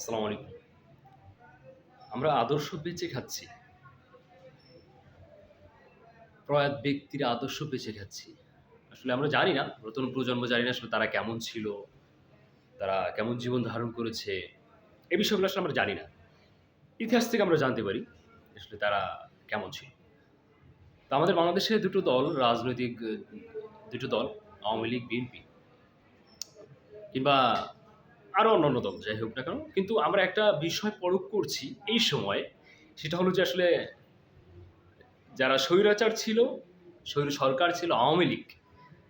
আসসালামু আলাইকুম। আমরা আদর্শ বেঁচে খাচ্ছি। প্রয়াত ব্যক্তির আদর্শ বেঁচে খাচ্ছি। আসলে আমরা জানি না, নতুন প্রজন্ম জানি না আসলে তারা কেমন ছিল, তারা কেমন জীবন ধারণ করেছে, এ বিষয়গুলো আসলে আমরা জানি না। ইতিহাস থেকে আমরা জানতে পারি আসলে তারা কেমন ছিল। তো আমাদের বাংলাদেশে দুটো দল, রাজনৈতিক দুটো দল, আওয়ামী লীগ, বিএনপি। কিংবা আরও অন্যান্য দল যাই হোক না কেন। কিন্তু আমরা একটা বিষয় পরখ করছি এই সময়, সেটা হলো যে আসলে যারা স্বৈরাচার ছিল, স্বৈর সরকার ছিল, আওয়ামী লীগ,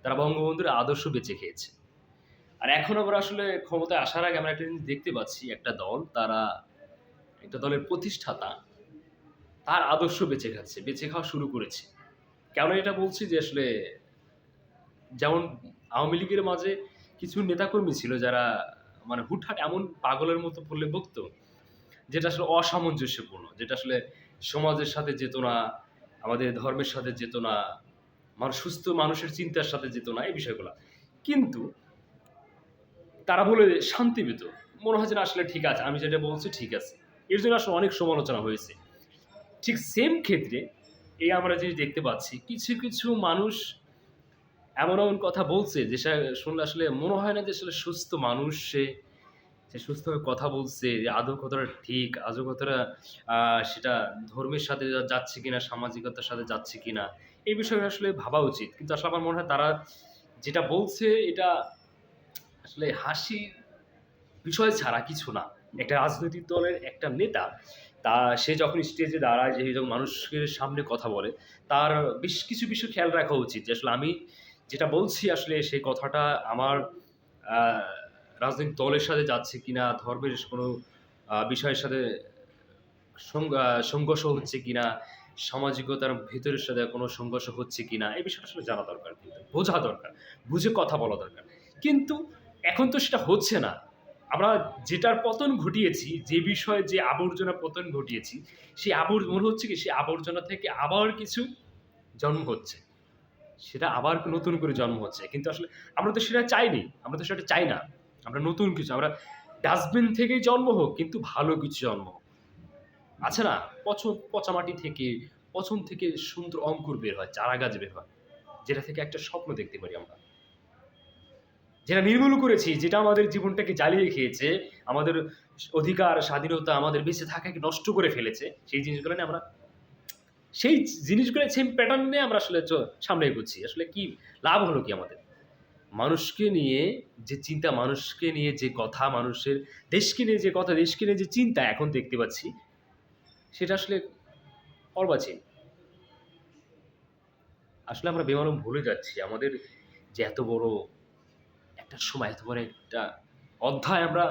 তারা বঙ্গবন্ধুর আদর্শ বেঁচে খেয়েছে। আর এখন আমরা আসলে ক্ষমতায় আসার আগে আমরা একটা জিনিস দেখতে পাচ্ছি, একটা দল, তারা একটা দলের প্রতিষ্ঠাতা, তার আদর্শ বেঁচে খাচ্ছে, বেঁচে খাওয়া শুরু করেছে। কেন এটা বলছি যে আসলে যেমন আওয়ামী লীগের মাঝে কিছু নেতাকর্মী ছিল যারা মানে হুটহাট এমন পাগলের মতো পড়লে বকত, যেটা আসলে অসামঞ্জস্যপূর্ণ, যেটা আসলে সমাজের সাথে যেত না, আমাদের ধর্মের সাথে যেত না, মানুষ সুস্থ মানুষের চিন্তার সাথে যেত না, এই বিষয়গুলো। কিন্তু তারা বলে শান্তি পেত, মনে হয় যে আসলে ঠিক আছে, আমি যেটা বলছি ঠিক আছে। এর জন্য আসলে অনেক সমালোচনা হয়েছে। ঠিক সেম ক্ষেত্রে এই আমরা জিনিস দেখতে পাচ্ছি, কিছু কিছু মানুষ এমন এমন কথা বলছে যে শুনলে আসলে মনে হয় না যে আসলে সুস্থ মানুষ সে। সে সুস্থভাবে কথা বলছে যে আদৌ কতটা ঠিক, আদৌ কতটা সেটা ধর্মের সাথে যাচ্ছে কিনা, সামাজিকতার সাথে যাচ্ছে কিনা, এই বিষয়ে আসলে ভাবা উচিত। কিন্তু আসলে আমার মনে হয় তারা যেটা বলছে এটা আসলে হাসি বিষয় ছাড়া কিছু না। একটা রাজনৈতিক দলের একটা নেতা, তা সে যখন স্টেজে দাঁড়ায় যে যখন মানুষের সামনে কথা বলে, তার বেশ কিছু বিষয় খেয়াল রাখা উচিত যে আসলে আমি যেটা বলছি আসলে সেই কথাটা আমার রাজনৈতিক দলের সাথে যাচ্ছে কিনা, ধর্মের কোনো বিষয়ের সাথে সংঘর্ষ হচ্ছে কিনা, সামাজিকতার ভেতরের সাথে কোনো সংঘর্ষ হচ্ছে কিনা, এই বিষয়টা আসলে জানা দরকার কিন্তু, বোঝা দরকার, বুঝে কথা বলা দরকার। কিন্তু এখন তো সেটা হচ্ছে না। আমরা যেটার পতন ঘটিয়েছি, যে বিষয়ে যে আবর্জনা পতন ঘটিয়েছি, সেই আবর, মনে হচ্ছে কি সেই আবর্জনা থেকে আবার কিছু জন্ম হচ্ছে। সেটা আবার নতুন করে জন্ম হচ্ছে। কিন্তু আসলে আমরা তো সেটা চাইনি, আমরা তো সেটা চাই না। আমরা নতুন কিছু, আমরা ডাস্টবিন থেকেই জন্ম হোক, কিন্তু ভালো কিছু জন্ম আছে না পচ পচামাটি থেকে পচন থেকে সুন্দর অঙ্কুর বের হয় চারা গাছ বের হয়, যেটা থেকে একটা স্বপ্ন দেখতে পারি আমরা। যেটা নির্মূল করেছি, যেটা আমাদের জীবনটাকে জ্বালিয়ে খেয়েছে, আমাদের অধিকার, স্বাধীনতা আমাদের বেঁচে থাকাকে নষ্ট করে ফেলেছে, সেই জিনিসগুলো নিয়ে আমরা সেই জিনিসগুলো সেম প্যাটার্ন নিয়ে আমরা আসলে সামনে এগোচ্ছি। আসলে কি লাভ হলো কি আমাদের? মানুষকে নিয়ে যে চিন্তা, মানুষকে নিয়ে যে কথা, মানুষের দেশকে নিয়ে যে কথা, দেশকে নিয়ে যে চিন্তা এখন দেখতে পাচ্ছি, সেটা আসলে অর্বাচীন আসলে আমরা বেমালুম ভুলে যাচ্ছি। আমাদের যে এত বড় একটা সময়, এত বড় একটা অধ্যায় আমরা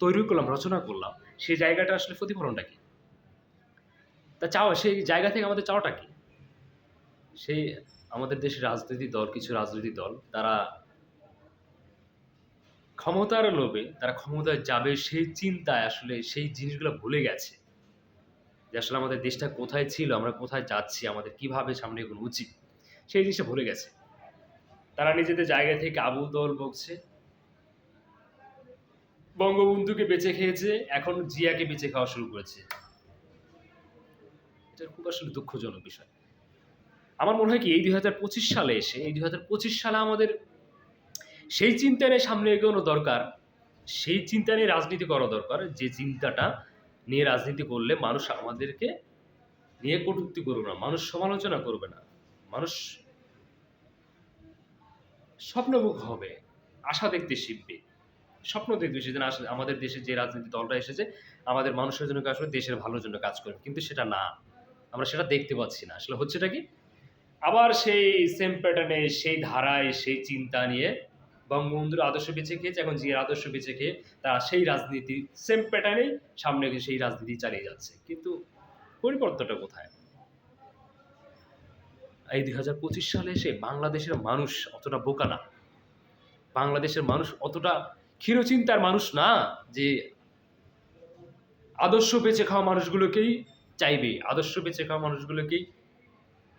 তৈরি করলাম, রচনা করলাম সেই জায়গাটা আসলে প্রতিফলনটা কি? তা চাওয়া, সেই জায়গা থেকে আমাদের চাওয়াটা কি? সেই আমাদের দেশের রাজনৈতিক দল, কিছু রাজনৈতিক দল, তারা ক্ষমতার লোভে, তারা ক্ষমতায় যাবে সেই চিন্তায় আসলে সেই জিনিসগুলো ভুলে গেছে। যে আসলে আমাদের দেশটা কোথায় ছিল, আমরা কোথায় যাচ্ছি, আমাদের কীভাবে সামনে এগোনো উচিত, সেই জিনিসটা ভুলে গেছে। তারা নিজেদের জায়গা থেকে আবুল দল বকছে। বঙ্গবন্ধুকে বেঁচে খেয়েছে, এখন জিয়াকে বেঁচে খাওয়া শুরু করেছে। এটা খুব আসলে দুঃখজনক বিষয়। আমার মনে হয় কি, এই দুই হাজার পঁচিশ সালে এসে, এই দুই হাজার পঁচিশ সালে আমাদের সেই চিন্তা নিয়ে সামনে এগোনো দরকার, সেই চিন্তা নিয়ে রাজনীতি করা দরকার, যে চিন্তাটা নিয়ে রাজনীতি করলে মানুষ আমাদেরকে নিয়ে কটূক্তি করবে না, মানুষ সমালোচনা করবে না, মানুষ স্বপ্নমুখ হবে, আশা দেখতে শিখবে, স্বপ্ন দেখবে সেদিন আমাদের দেশে যে রাজনীতি দলটা এসেছে, আমাদের মানুষের জন্য কাজ করে, দেশের ভালোর জন্য কাজ করবে কিন্তু সেটা না। আমরা সেটা দেখতে পাচ্ছি না। আসলে হচ্ছেটা কি? আবার সেই সেম প্যাটার্নে সেই ধারায় সেই চিন্তা নিয়ে বঙ্গবন্ধুর আদর্শ বেঁচে খেয়েছে, এখন জিয়ার আদর্শ বেঁচে খেয়ে তারা সেই রাজনীতি সেম প্যাটার্নেই সামনে সেই রাজনীতি চালিয়ে যাচ্ছে। কিন্তু পরিবর্তনটা কোথায়? এই দুই হাজার পঁচিশ সালে এসে বাংলাদেশের মানুষ অতটা বোকা না। বাংলাদেশের মানুষ অতটা ক্ষীরচিন্তার মানুষ না যে আদর্শ বেঁচে খাওয়া মানুষগুলোকেই চাইবে। আদর্শ বেঁচে খাওয়া মানুষগুলোকেই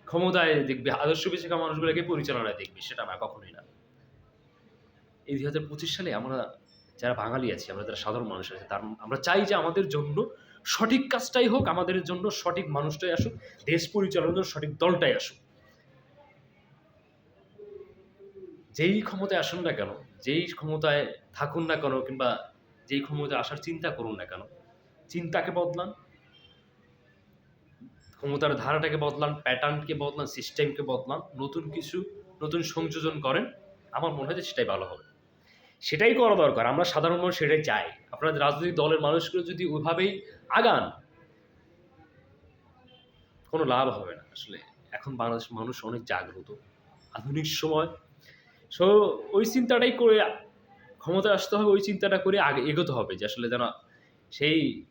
ক্ষমতায় দেখবে, আদর্শ বেঁচে খাওয়া মানুষগুলোকে পরিচালনায় দেখবে, সেটা না কখনোই না। এই দুই হাজার পঁচিশ সালে আমরা যারা বাঙালি আছি, আমরা যারা সাধারণ মানুষ আছে, তার আমরা চাই যে আমাদের জন্য সঠিক কাজটাই হোক, আমাদের জন্য সঠিক মানুষটাই আসুক, দেশ পরিচালনার সঠিক দলটাই আসুক। যেই ক্ষমতায় আসুন না কেন, যেই ক্ষমতায় থাকুন না কেন, কিংবা যেই ক্ষমতায় আসার চিন্তা করুন না কেন, চিন্তাকে বদলান। ক্ষমতার ধারাটাকে বদলান প্যাটার্নকে বদলান সিস্টেমকে বদলান, নতুন কিছু, নতুন সংযোজন করেন, আমার মনে হয় যে সেটাই ভালো হবে। সেটাই করা দরকার, আমরা সাধারণ মানুষ সেটাই চাই। আপনার রাজনৈতিক দলের মানুষগুলো যদি ওইভাবেই আগান, কোনো লাভ হবে না। আসলে এখন বাংলাদেশ মানুষ অনেক জাগ্রত। আধুনিক সময়। সো ওই চিন্তাটাই করে ক্ষমতায় আসতে হবে, ওই চিন্তাটা করে আগে এগোতে হবে যে আসলে যেন সেই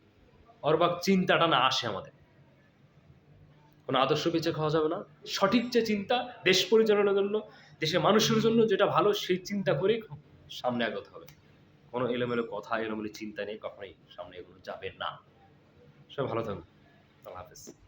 অর্বাক চিন্তাটা না আসে আমাদের। কোনো আদর্শ বেঁচে খাওয়া যাবে না। সঠিক যে চিন্তা দেশ পরিচালনার জন্য, দেশের মানুষের জন্য যেটা ভালো, সেই চিন্তা করে সামনে আগত হবে। কোনো এলোমেলো কথা, এলোমেলো চিন্তা নিয়ে কখনোই সামনে এগুলো যাবে না। সব ভালো থাকুন। আল্লাহ হাফেজ।